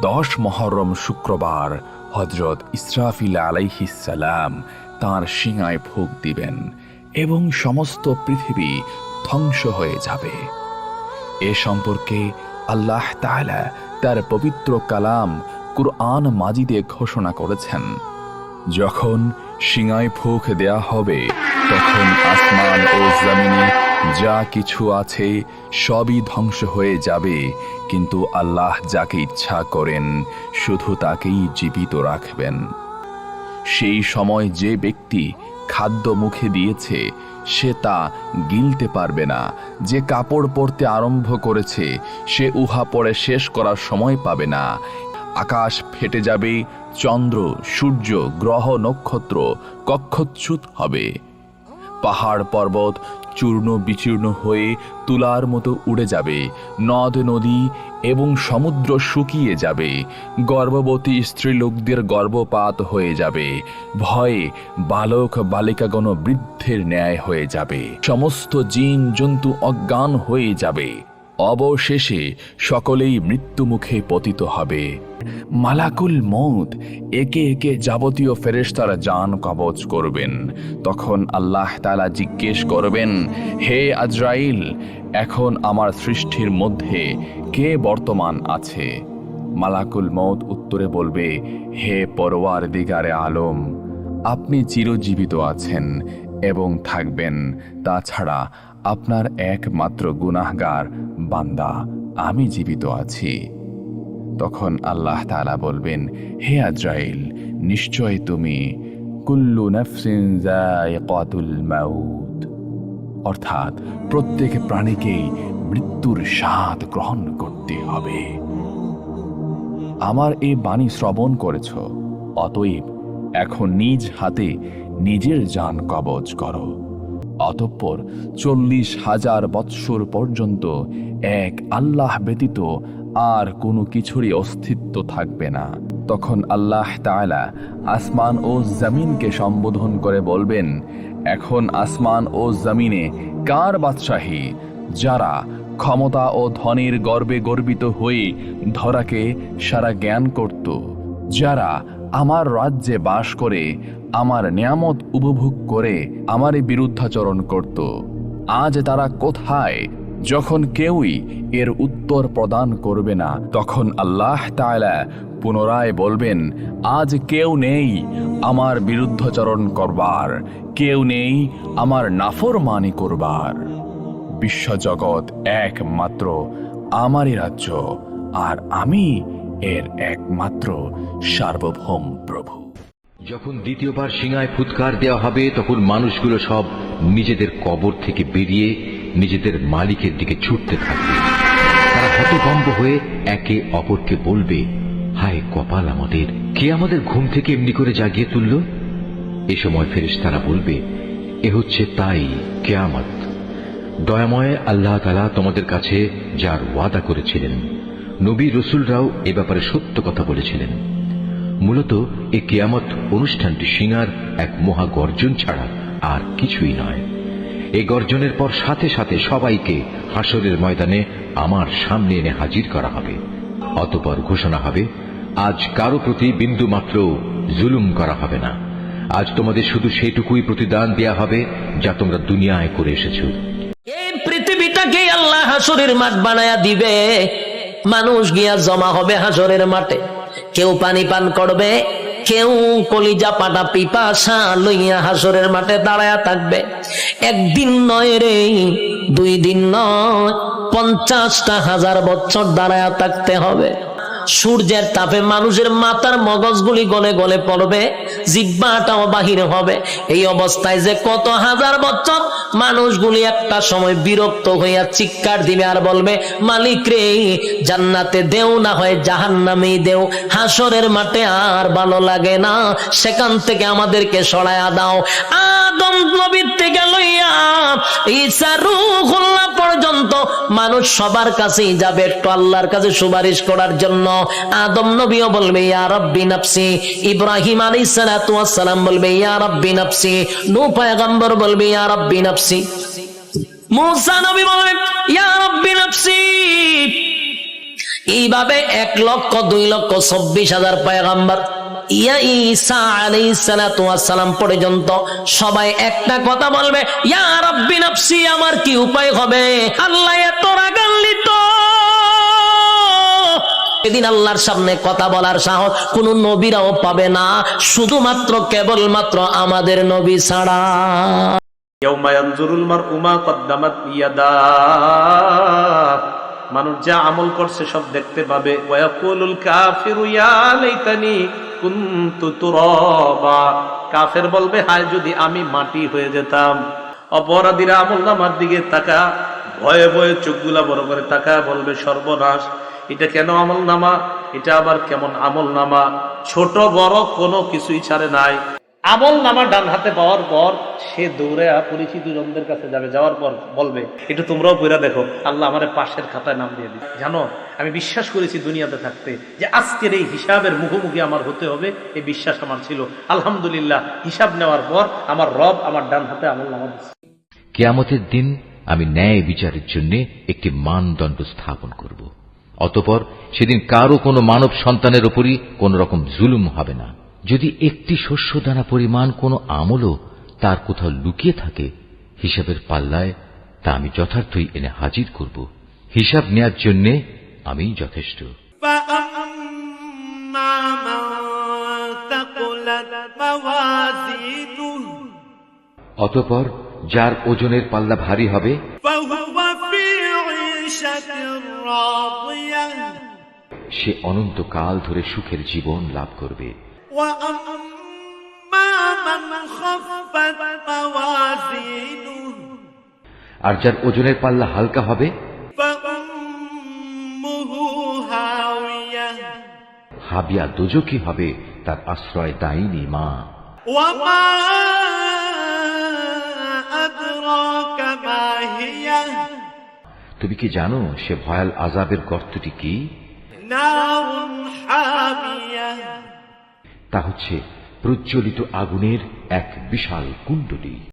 দশ মহরম শুক্রবার হজরত ইসরাফিল আলাইহিসালাম তাঁর শিঙায় ফুক দিবেন এবং সমস্ত পৃথিবী ধ্বংস হয়ে যাবে। এ সম্পর্কে আল্লাহ তাআলা তার পবিত্র কালাম কুরআন মাজিদে ঘোষণা করেছেন। যখন সিঙায় ফুক দেয়া হবে, তখন আসমান ও জমিনে যা কিছু আছে সবই ধ্বংস হয়ে যাবে, কিন্তু আল্লাহ যাকে ইচ্ছা করেন, শুধু তাকেই জীবিত রাখবেন। সেই সময় যে ব্যক্তি খাদ্য মুখে দিয়েছে, সে তা গিলতে পারবে না। যে কাপড় পরতে আরম্ভ করেছে, সে উহা পরে শেষ করার সময় পাবে না। আকাশ ফেটে যাবে, চন্দ্র, সূর্য, গ্রহ, নক্ষত্র কক্ষচ্যুত হবে। পাহাড় পর্বত চূর্ণ বিচূর্ণ হয়ে তুলার মতো উড়ে যাবে। নদ, নদী এবং সমুদ্র শুকিয়ে যাবে। গর্ভবতী স্ত্রীলোকদের গর্ভপাত হয়ে যাবে। ভয়ে বালক, বালিকাগণ বৃদ্ধের ন্যায় হয়ে যাবে। সমস্ত জিন জন্তু অজ্ঞান হয়ে যাবে। অবশেষে সকলেই মৃত্যুমুখে পতিত হবে। মালাকুল মৌত একে একে যাবতীয় ফেরেশতারা যান কবচ করবেন। তখন আল্লাহ তালা জিজ্ঞেস করবেন, হে আজরাইল, এখন আমার সৃষ্টির মধ্যে কে বর্তমান আছে? মালাকুল মৌত উত্তরে বলবে, হে পরোয়ার দিগারে আলম, আপনি চিরজীবিত আছেন এবং থাকবেন। তাছাড়া আপনার একমাত্র গুনাহগার বান্দা, আমি জীবিত আছি। তখন আল্লাহ তাআলা বলবেন, হে আজরাইল, নিশ্চয় তুমি কুল্লু নাফসিন অর্থাৎ প্রত্যেক প্রাণীকেই মৃত্যুর স্বাদ গ্রহণ করতে হবে। আমার এই বাণী শ্রবণ করেছ, অতএব এখন নিজ হাতে নিজের যান কবজ করো। অতঃপর চল্লিশ হাজার বৎসর পর্যন্ত এক আল্লাহ ব্যতীত আর কোনো কিছুরই অস্তিত্ব থাকবে না। তখন আল্লাহ তাআলা আসমান ও জমিনকে সম্বোধন করে বলবেন, এখন আসমান ও জমিনে কার বাদশাহী, যারা ক্ষমতা ও ধনের গর্বে গর্বিত হয়ে ধরাকে সারা জ্ঞান করত, যারা আমার রাজ্যে বাস করে আমার নিয়ামত উপভোগ করে আমারই বিরুদ্ধাচরণ করত। আজ তারা কোথায়? যখন কেউই এর উত্তর প্রদান করবে না, তখন আল্লাহ তাআলা পুনরায় বলবেন, আজ কেউ নেই আমার বিরুদ্ধাচরণ করবার, কেউ নেই আমার নাফরমানি করবার। বিশ্বজগৎ একমাত্র আমারই রাজ্য, আর আমি এর একমাত্র সার্বভৌম প্রভু। যখন দ্বিতীয়বার সিঙায় ফুৎকার দেওয়া হবে, তখন মানুষগুলো সব নিজেদের কবর থেকে বেরিয়ে নিজেদের মালিকের দিকে ছুটতে থাকবে। তারা হতভম্ব হয়ে একে অপরকে বলবে, হায় কপাল আমাদের, কে আমাদের ঘুম থেকে এমনি করে জাগিয়ে তুলল? এ সময় ফেরেশ তারা বলবে, এ হচ্ছে তাই কেয়ামত। দয়াময় আল্লাহ তালা তোমাদের কাছে যার ওয়াদা করেছিলেন। নবী রসুলরাও এ ব্যাপারে সত্য কথা বলেছিলেন। মূলত এ কেয়ামত অনুষ্ঠানটি সিঙার এক মহা গর্জন ছাড়া আর কিছুই নয়। এ গর্জনের পর সাথে সাথে সবাইকে হাসরের ময়দানে আমার সামনে এনে হাজির করা হবে। অতপর ঘোষণা হবে, আজ কারও প্রতি বিন্দু মাত্র জুলুম করা হবে না। আজ তোমাদের শুধু সেইটুকুই প্রতিদান দেয়া হবে যা তোমরা দুনিয়ায় করে এসেছ। এই পৃথিবীটাকে আল্লাহ হাসরের মাঠ বানায়া দিবে। মানুষ গিয়া জমা হবে হাসরের মাঠে। কেউ পানি পান করবে, কেউ কলিজা পাটা পিপাসা লইয়া হাসরের মাঠে দাঁড়ায়া থাকবে। একদিন নয় রে, দুই দিন নয়, পঞ্চাশটা হাজার বছর দাঁড়ায়া থাকতে হবে। সূর্যের তাপে মানুষের মাথার মগজগুলি গলে গলে পড়বে জিব্বাটাও বাহির হবে। এই অবস্থায় যে কত হাজার বছর মানুষগুলি একটা সময় বিরক্ত হইয়া চিৎকার দিবে আর বলবে, মালিক রে, জান্নাতে দেও না হয়, জাহান্নামেই দেও। হাসরের মাঠে আর ভালো লাগে না। সেখান থেকে আমাদেরকে সরায়া দাও। আদম নবীর থেকে লইয়া ঈসা রূহুল্লাহ পর্যন্ত মানুষ সবার কাছেই যাবে। একটু আল্লাহর কাছে সুপারিশ করার জন্য। আদম নবীও বলবে, ইয়া রব্বি নাফসি। ইব্রাহিম আলাইহিস সালাম বলবে, ইয়া রব্বি নাফসি। নূহ পয়গম্বর বলবে, ইয়া রব্বি নাফসি। মুসা নবী বলবে ইয়া রব্বি নাফসি। এইভাবে এক লক্ষ, দুই লক্ষ, চব্বিশ হাজার ইয়া সালাম পর্যন্ত সবাই একটা কথা বলবে, ইয়া রাব্বি নাফসি, আমার কি উপায় হবে? আল্লাহ এত রাগান্বিত। এদিন আল্লাহর সামনে কথা বলার সাহস কোন নবীরাও পাবে না, শুধুমাত্র কেবলমাত্র আমাদের নবী ছাড়া। মানুষ যা আমল করছে সব দেখতে পাবে। কাফের বলবে, হায়, যদি আমি মাটি হয়ে যেতাম। অপরাধীরা আমল নামার দিকে তাকা ভয়ে ভয়ে চোখগুলা বড় করে তাকা বলবে, সর্বনাশ, এটা কেন আমল নামা? এটা আবার কেমন আমল নামা? ছোট বড় কোনো কিছুই ছাড়ে নাই। আমল নামা ডান হাতে পাওয়ার পর সে দৌড়ে পরিচিত জনদের কাছে যাবে, যাওয়ার পর বলবে, একটু তোমরাও পইরা দেখো, আল্লাহ আমার পাশের খাতায় নাম দিয়ে দিই জানো, আমি বিশ্বাস করেছি দুনিয়াতে থাকতে যে আজকের এই হিসাবের মুখোমুখি আমার হতে হবে, এই বিশ্বাস আমার ছিল। আলহামদুলিল্লাহ, হিসাব নেওয়ার পর আমার রব আমার ডান হাতে আমল নামা দিচ্ছে কেয়ামতের দিন আমি ন্যায় বিচারের জন্য একটি মানদণ্ড স্থাপন করব। অতপর সেদিন কারও কোনো মানব সন্তানের উপরই কোন রকম জুলুম হবে না। যদি একটি শস্য দানা পরিমাণ কোনো আমলও তার কোথাও লুকিয়ে থাকে হিসাবের পাল্লায় তা আমি যথার্থই এনে হাজির করব। হিসাব নেয়ার জন্য আমি যথেষ্ট। অতপর যার ওজনের পাল্লা ভারী হবে সে অনন্তকাল ধরে সুখের জীবন লাভ করবে। আর যার ওজনের পাল্লা হালকা হবে হাবিয়া দুজকি হবে তার আশ্রয় দায়নি মা। তুমি কি জানো সে ভয়াল আজাবের গর্তটি কি? না তা হচ্ছে প্রজ্বলিত আগুনের এক বিশাল কুণ্ডলী।